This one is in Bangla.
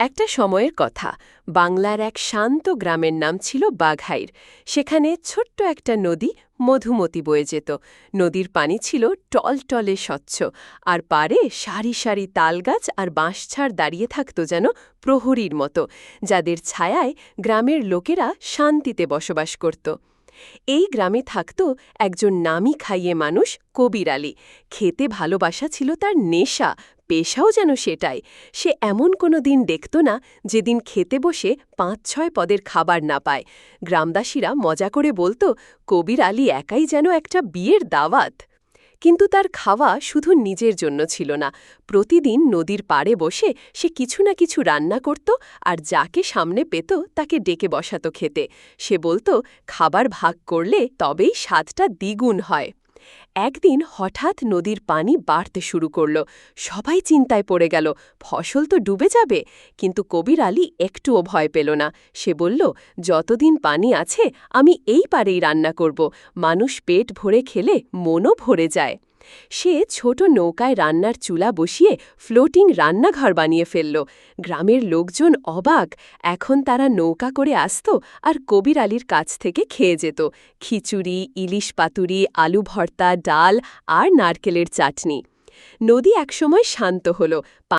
একটা সময়ের কথা। বাংলার এক শান্ত গ্রামের নাম ছিল বাঘাইর। সেখানে ছোট্ট একটা নদী মধুমতি বয়ে যেত। নদীর পানি ছিল টলটলে স্বচ্ছ। আর পারে সারি সারি তালগাছ আর বাঁশছাড় দাঁড়িয়ে থাকত যেন প্রহরীর মতো, যাদের ছায়ায় গ্রামের লোকেরা শান্তিতে বসবাস করত। এই গ্রামে থাকত একজন নামি খাইয়ে মানুষ কবির আলী। খেতে ভালোবাসা ছিল তার নেশা, পেশাও যেন সেটাই। সে এমন কোনো দিন দেখত না যেদিন খেতে বসে পাঁচ ছয় পদের খাবার না পায়। গ্রামদাসীরা মজা করে বলতো, কবির আলী একাই যেন একটা বিয়ের দাওয়াত। কিন্তু তার খাওয়া শুধু নিজের জন্য ছিল না। প্রতিদিন নদীর পাড়ে বসে সে কিছু না কিছু রান্না করত আর যাকে সামনে পেত তাকে ডেকে বসাত খেতে। সে বলতো, খাবার ভাগ করলে তবেই স্বাদটা দ্বিগুণ হয়। একদিন হঠাৎ নদীর পানি বাড়তে শুরু করল। সবাই চিন্তায় পড়ে গেল, ফসল তো ডুবে যাবে। কিন্তু কবির আলী একটুও ভয় পেল না। সে বলল, যতদিন পানি আছে, আমি এই পারেই রান্না করব। মানুষ পেট ভরে খেলে মনও ভরে যায়। সে ছোট নৌকায় রান্নার চুলা বসিয়ে ফ্লোটিং রান্নাঘর বানিয়ে ফেলল। গ্রামের লোকজন অবাক, এখন তারা নৌকা করে আসত আর কবির আলীর কাছ থেকে খেয়ে যেত। খিচুড়ি, ইলিশ পাতুরি, আলু ভর্তা, ডাল আর নারকেলের চাটনি। নদী একসময় শান্ত হল।